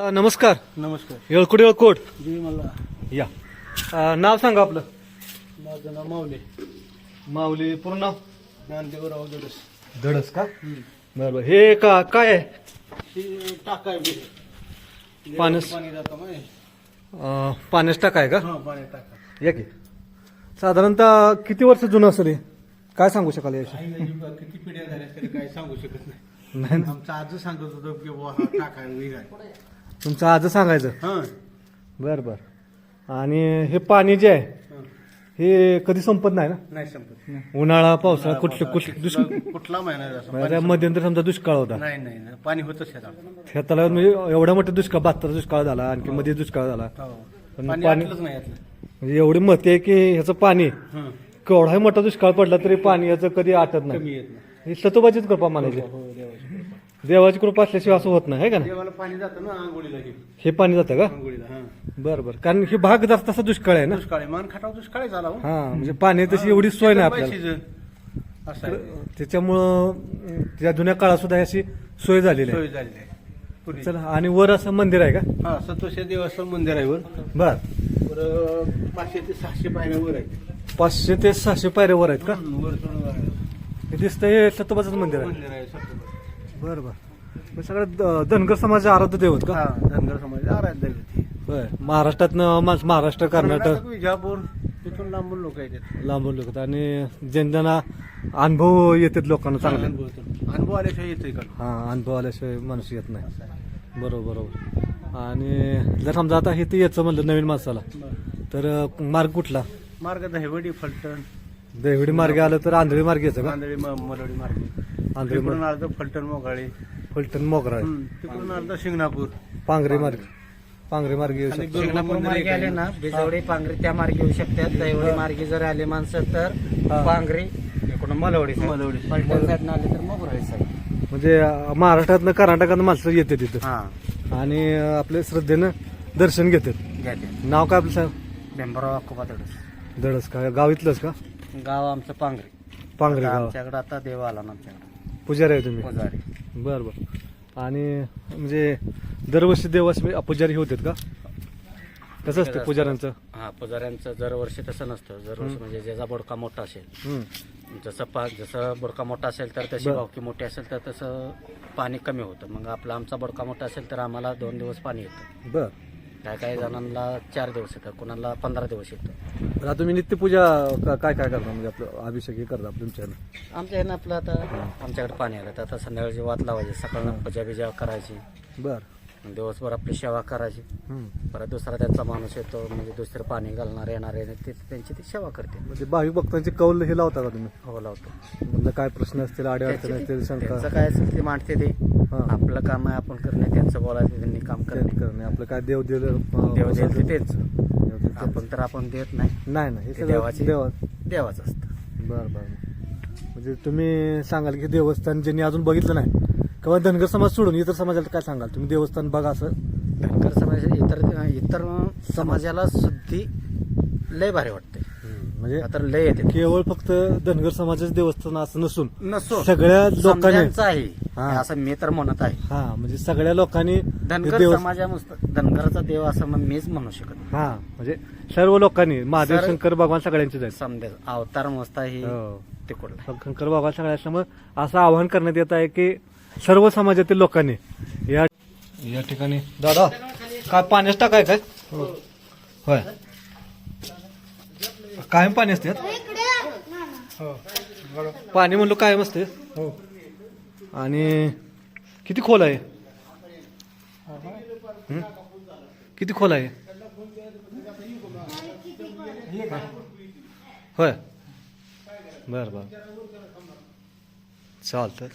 नमस्कार. नमस्कार. येळकुडी येळकोट. जी मला या. नाव सांगा आपलं. माझं नाव माऊले. माऊली पूर्ण नाव? ज्ञानदेवराव दडस. धडस का? बरं बरं हे का काय आहे? ही टाका आहे बी. पाण्यास- पाणी जातं माय अ, पाण्यास टाका आहे का? हा पाणी टाका. या की. साधारणतः किती वर्ष जुनं असेल हे? काय सांगू शकाल याविषयी? बा, किती पिढ्या झाल्या तरी काही सांगू शकत नाही. नाही ना. आमचा आजच सांगत होतो की बुवा हा टाका आहे, विहीर आहे तुमचं आज सांगायचं? हा. बरं बरं. आणि हे पाणी जे आहे हा. हे कधी संपत नाही ना? नाही संपत. उन्हाळा पावसाळा कुठलं कुठलं दुष्काळ कुठला कुठला महिना आहे असं? म्हणजे मध्यंतर समजा दुष्काळ होता. नाही नाही नाही. पाणी होतच शेतात ह्या तलावात म्हणजे एवढा मोठा दुष्काळ बहात्तर दुष्काळ झाला आणखी मध्ये दुष्काळ झाला. हो. पण पाणी पाणी- आटलंच नाही यातलं म्हणजे एवढी मत आहे की ह्याचं पाणी हा. केवढाही मोठा दुष्काळ पडला तरी पाणी याचं कधी आटत नाही. कमी येत नाही. ही सतोबाचीच कृपा म्हणायची हो देवाची. कृपा. देवाची कृपा असल्याशिवाय असं होत नाही है का नाही? देवाला पाणी जातं ना आंघोळीला हे हे पाणी जातं का? आंघोळीला हा. बरं बरं. कारण ही भाग जास्त तसा दुष्काळ आहे ना? दुष्काळी मान खाटाव दुष्काळी झाला हो. हा म्हणजे पाणी तशी एवढी सोय नाही आपल्याला. असं आहे. त्याच्यामुळं अं, त्या जुन्या काळात सुद्धा अशी सोय झालेली आहे. सोय झालेली आहे. पूर्वी. चला आणि वर असं मंदिर आहे का? हा सतोषे देवस्थान मंदिर आहे वर. बर. वर पाचशे ते सहाशे पायऱ्या वर आहे पाचशे ते सहाशे पायऱ्या वर आहेत का? वर चढून वर आहे. हे दिसतंय हे सतोबाचं मंदिर आहे. मंदिर आहे सतोबा. बरं बरं. मग सगळं द- धनगर समाज आराध्य देवत का? हा धनगर समाज आराध्य दैवत आहे. बर माणस- महाराष्ट्र कर्नाटक. विजापूर तिथून लांबून लोक येतात. लांबून लोक आणि ज्यांना अनुभव येतात लोकांना चांगले. अनुभव अनुभव आल्याशिवाय येतो इकडं हा अनुभव आल्याशिवाय माणूस येत नाही. बरोबर बरोबर. आणि जर समजा आता हे ते यायचं म्हणलं नवीन माणसाला. तर अं, मार्ग कुठला? मार्ग दहिवडी फलटण. देवडी मार्गे आलं तर आंधळी मार्ग यायचं का? आंधळी म- मरवडी मार्ग. आंधळी अर्ध फलटण मोगाळे. फलटण मोगरा हम्म. तिकडून अर्ध शिंगणापूर. पांगरी मार्ग. पांगरी मार्ग येऊ आणि शकतो. शिंगणापूर मार्गे आले. ना बिजवडी पांगरी त्या मार्गे येऊ शकतात. दैवडी मार्गे जर आले माणसं तर. पांगरी इकडून मलवडी. मलवडी. पलटण साईडनं आले तर मोगराळी साईड. म्हणजे अं, महाराष्ट्रातनं कर्नाटकात माणसं येते तिथं. हा. आणि अं, आपल्या श्रद्धेनं दर्शन घेतात. घ्या ते नाव काय आपलं साहेब? बेंबराव अक्कोबा दडस. दडस का? गाव इथलंच का? गाव आमचं पांगरी पांगरी आता गाव. आमच्याकडे आता देव आला ना आमच्याकडे. पुजारी आहे तुम्ही. पुजारी. बर बर. आणि म्हणजे दरवर्षी देवास पुजारी होतात का? कसं असतं पुजाऱ्यांचं? हा पुजाऱ्यांचं दरवर्षी तसं नसतं. दरवर्षी म्हणजे ज्याचा बोडका मोठा असेल. जसं पा जसं बोडका मोठा असेल तर तशी. भावकी मोठी असेल तर तसं पाणी कमी होतं. मग आपला आमचा बोडका मोठा असेल तर आम्हाला दोन दिवस पाणी येतं. बर. काय काही जणांना चार दिवस येतं कोणाला पंधरा दिवस येतं. आता तुम्ही नित्यपूजा का- काय काय करता? म्हणजे आपलं अभिषेक हे करता तुमच्या आमच्या ह्यानं आपलं आता आमच्याकडे पाणी आलं. तर आता संध्याकाळची वात लावायची. सकाळनं पूजा बिजा करायची. बर. दिवसभर आपली सेवा करायची. हम्म. परत दुसरा त्यांचा माणूस येतो. म्हणजे दुसरं पाणी घालणार येणारे ते त्यांची ती सेवा करते. म्हणजे भाविक भक्तांचे कौल हे लावता का तुम्ही? हो लावतो. म्हणजे काय प्रश्न असतील आडे अडचण त्यांची असतील ती- शंका? त्यांचं काय असेल ते मांडते ते. हा. आपलं काम आहे आपण करणे. त्यांचं बोलायचं त्यांनी काम करणे. करणे. आपलं काय देव दिलं देव ते तेच आपण तर आपण देत नाही. नाही नाही हे ते सगळं देवाची- देवा देवाचं असतं. बर बर. म्हणजे तुम्ही सांगाल की देवस्थान ज्यांनी अजून बघितलं नाही किंवा धनगर समाज सोडून इतर समाजाला काय सांगाल? तुम्ही देवस्थान बघा असं. धनगर समाज इतर इतर समाजाला शुद्धी लय भारी वाटते. म्हणजे तर लय येते. केवळ फक्त धनगर समाजाचं देवस्थान असं नसून नसो सगळ्या लोकांनी समजायचं आहे. हा. असं मी तर म्हणत आहे. हा म्हणजे सगळ्या लोकांनी धनगर समाजा धनगरचा देव असं मग मीच म्हणू शकत नाही. हा म्हणजे सर्व लोकांनी महादेव शंकर भगवान सगळ्यांचे आहेत. समजा अवतार मस्त ही हो. तिकडला. शंकर भगवान सगळ्या असल्यामुळे असं आवाहन करण्यात येत आहे की सर्व समाजातील लोकांनी या या ठिकाणी दादा काय पाण्यास टाकाय काय? होय. कायम पाणी असते पाणी म्हणलो कायम असते. हो. आणि किती खोल आहे? हं? किती खोल आहे? होय. बर बर. चालतं